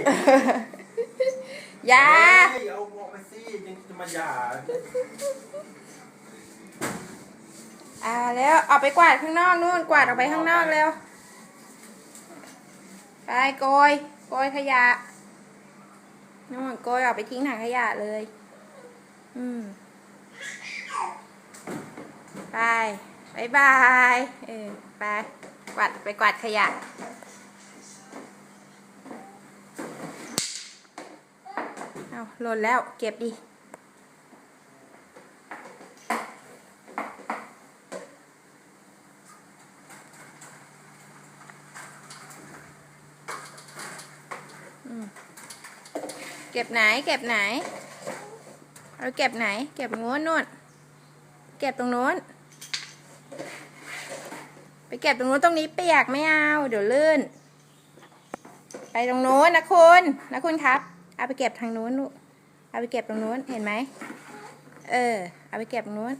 ยอย่าเฮ้ยเอาออกไปสิยังจะมาหย่าอ่าแล้วเอาไปกวาดข้างนอกนู่นกวาดออกไปข้างนอกเร็วไปโกยโกยขยะนู่นโกยออกไปทิ้งถังขยะเลย อืมไปบายบายเออไปกวาดไปกวาดขยะ เอาหล่นแล้วเก็บดิเก็บไหน เก็บไหน เราเก็บไหน เก็บงูนนู่น เก็บตรงนู้น ไปเก็บตรงนู้นตรงนี้เปียกไม่เอา เดี๋ยวลื่น ไปตรงนู้นนะคุณ นะคุณครับ เอาไปเก็บทางนู้นลูกเอาไปเก็บตรงนู้นเห็นไหมเออ เอาไปเก็บตรงนู้น